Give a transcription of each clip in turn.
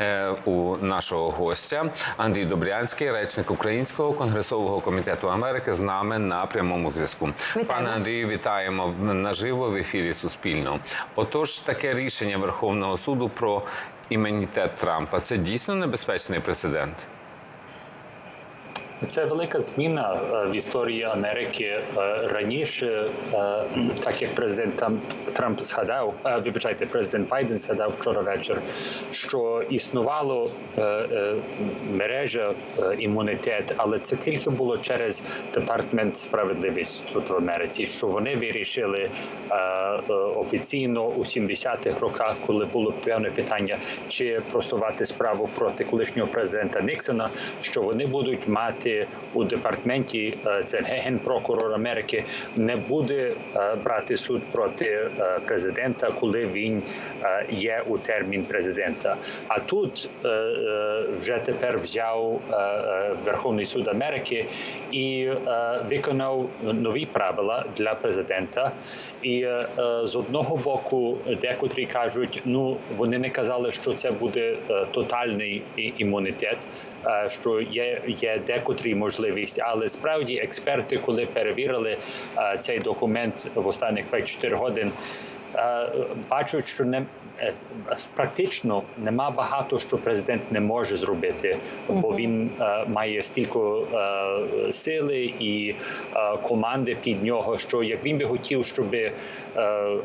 Е, у нашого гостя Андрій Добрянський, речник Українського конгресового комітету Америки, з нами на прямому зв'язку. Пане Андрію, вітаємо наживо в ефірі Суспільного. Отож, таке рішення Верховного суду про імунітет Трампа це дійсно небезпечний прецедент. Це велика зміна е, в історії Америки. Е, Раніше, е, так як президент Трамп згадав, вибачайте, президент Байден згадав вчора вечір, що існувало мережа імунітет, але це тільки було через департамент справедливості тут в Америці. Що вони вирішили офіційно у 70-х роках, коли було певне питання, чи просувати справу проти колишнього президента Ніксона, що вони будуть мати у департаменті е, це генпрокурор Америки не буде е, брати суд проти е, президента, коли він є у термін президента. А тут вже тепер взяв Верховний суд Америки і виконав нові правила для президента. І з одного боку, декотрі кажуть, ну вони не казали, що це буде тотальний імунітет, що є, є декотрі можливість, але справді експерти, коли перевірили е, цей документ в останніх 24 годин, е, бачать, що не е, практично нема багато, що президент не може зробити, бо він е, має стільки е, сили і е, команди під нього. Що як він би хотів, щоб е, е,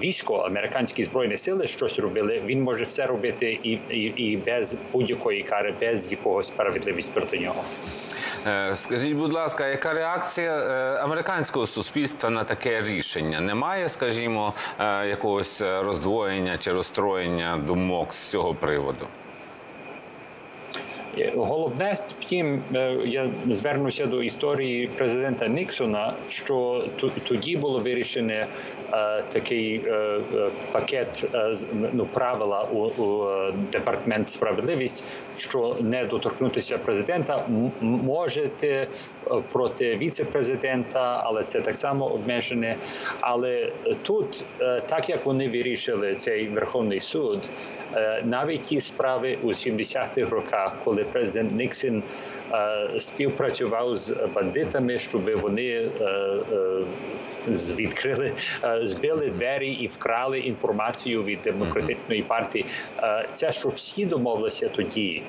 військо, американські збройні сили щось робили, він може все робити і, і, і без будь-якої кари, без якогось справедливості проти нього. Е, Скажіть, будь ласка, яка реакція е, американського суспільства на таке рішення? Немає, скажімо, е, якогось роздвоєння чи розстроєння думок з цього приводу? Головне, втім, е, я звернуся до історії президента Ніксона, що тоді було вирішене е, такий е, пакет ну, правила у, у департамент справедливість, що не доторкнутися президента, можете проти віце-президента, але це так само обмежене. Але тут, так як вони вирішили цей Верховний суд, навіть ті справи у 70-х роках, коли президент Ніксон е, співпрацював з бандитами, щоб вони е, е, відкрили, збили двері і вкрали інформацію від демократичної партії. Це що всі домовилися тоді.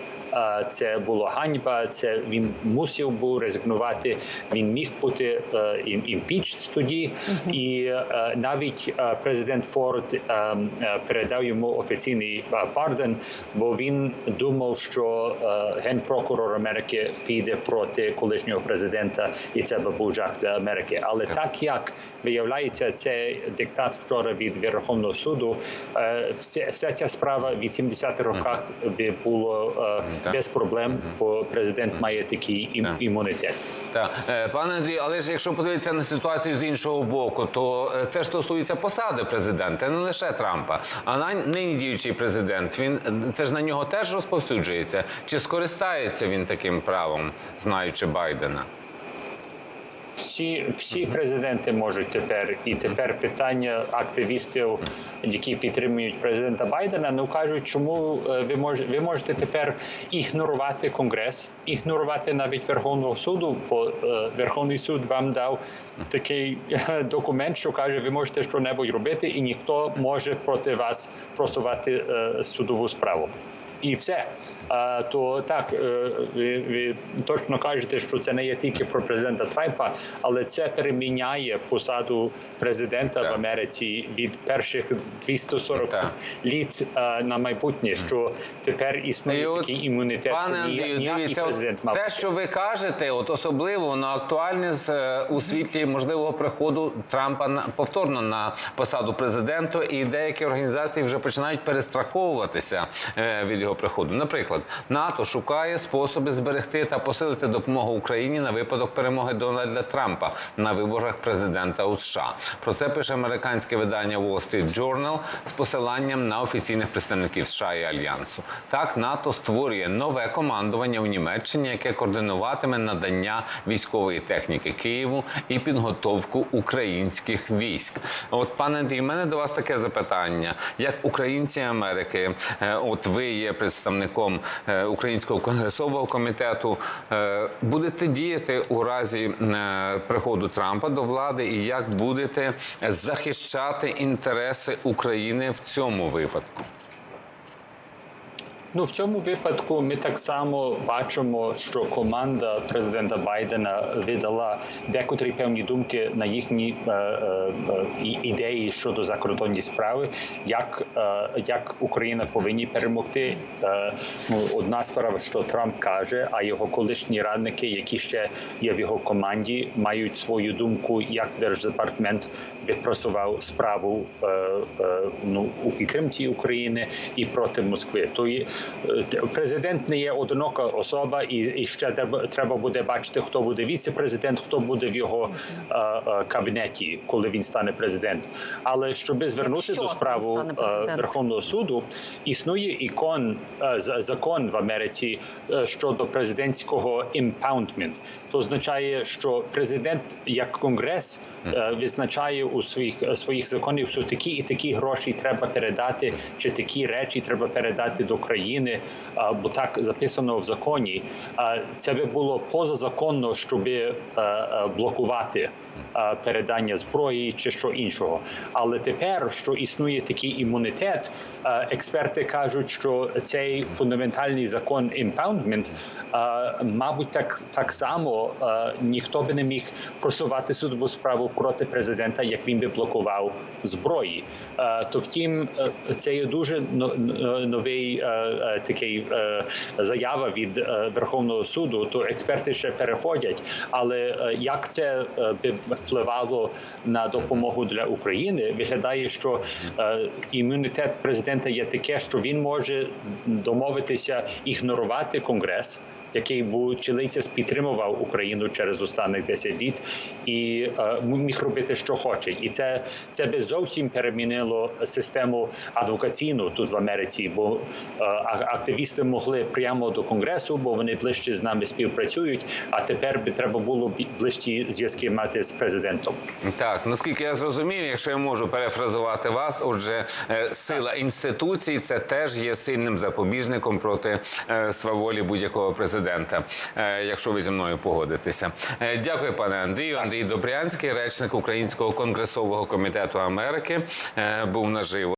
Це було ганьба. Це він мусив був резигнувати. Він міг бути е, ім- тоді, і е, навіть е, президент Форд е, е, передав йому офіційний пардон, бо він думав, що генпрокурор Америки піде проти колишнього президента, і це би був жах для Америки. Але так як виявляється, це диктат вчора від Верховного суду, все, вся ця справа в 80-х роках би було Так. без проблем, бо президент має такий ім- імунітет. Так, Е, пане Андрію, але ж якщо подивитися на ситуацію з іншого боку, то е, це ж стосується посади президента, не лише Трампа. А на нині діючий президент він це ж на нього теж розповсюджується. Чи скористається він таким правом, знаючи Байдена? Всі, всі президенти можуть тепер, і тепер питання активістів, які підтримують президента Байдена, ну кажуть, чому е, ви мож, ви можете тепер ігнорувати конгрес, ігнорувати навіть Верховного суду, бо е, Верховний суд вам дав такий е, документ, що каже, ви можете що-небудь робити, і ніхто може проти вас просувати е, судову справу. І все. А, то так, е, ви, ви точно кажете, що це не є тільки про президента Трампа, але це переміняє посаду президента Так. в Америці від перших 240 Так. літ е, на майбутнє, що тепер існує от, такий імунітет, Пане Андрію, дивіться, президент мав. те, що ви кажете, от особливо воно актуальне з е, у світлі можливого приходу Трампа на повторно на посаду президента, і деякі організації вже починають перестраховуватися від його його приходу. Наприклад, НАТО шукає способи зберегти та посилити допомогу Україні на випадок перемоги Дональда Трампа на виборах президента у США. Про це пише американське видання Wall Street Journal з посиланням на офіційних представників США і Альянсу. Так, НАТО створює нове командування в Німеччині, яке координуватиме надання військової техніки Києву і підготовку українських військ. От, пане Андрій, мене до вас таке запитання: як українці Америки, е, от ви є представником е, Українського конгресового комітету, е, будете діяти у разі е, приходу Трампа до влади, і як будете захищати інтереси України в цьому випадку? Ну в цьому випадку ми так само бачимо, що команда президента Байдена видала декотрі певні думки на їхні е, е, ідеї щодо закордонні справи, як, е, як Україна повинні перемогти. Е, ну, одна справа, що Трамп каже, а його колишні радники, які ще є в його команді, мають свою думку, як держдепартамент відпрацював справу е, е, ну, у підтримці України і проти Москви. То є, е, президент не є одинока особа, і, і ще треба, буде бачити, хто буде віце-президент, хто буде в його е, е, кабінеті, коли він стане президент. Але щоб звернути Якщо до стане е. Верховного суду, існує ікон е, закон в Америці е, щодо президентського імпаундмент. То означає, що президент як конгрес визначає у своїх своїх законів, що такі і такі гроші треба передати, чи такі речі треба передати до країни, а, бо так записано в законі. Це би було позазаконно, щоб блокувати е, передання зброї чи що іншого. Але тепер, що існує такий імунітет, е, експерти кажуть, що цей фундаментальний закон імпаундмент, мабуть, так, так само е, ніхто би не міг просувати судову справу проти президента, як він би блокував зброї. Е, То втім, е, це є дуже но- но- новий е, е, такий е, заява від е, Верховного суду. То експерти ще переходять. Але е, як це е, би впливало на допомогу для України, виглядає, що е, імунітет президента є таке, що він може домовитися ігнорувати конгрес. Який був чилийця підтримував Україну через останніх 10 літ і е, міг робити, що хоче, і це це би зовсім перемінило систему адвокаційну тут в Америці, бо е, активісти могли прямо до конгресу, бо вони ближче з нами співпрацюють. А тепер би треба було ближчі зв'язки мати з президентом. Так, наскільки я зрозумів, якщо я можу перефразувати вас, отже, е, сила інституцій це теж є сильним запобіжником проти е, сваволі будь-якого президента, е, якщо ви зі мною погодитеся. Дякую, пане Андрію. Андрій Добрянський, речник Українського конгресового комітету Америки, був наживо.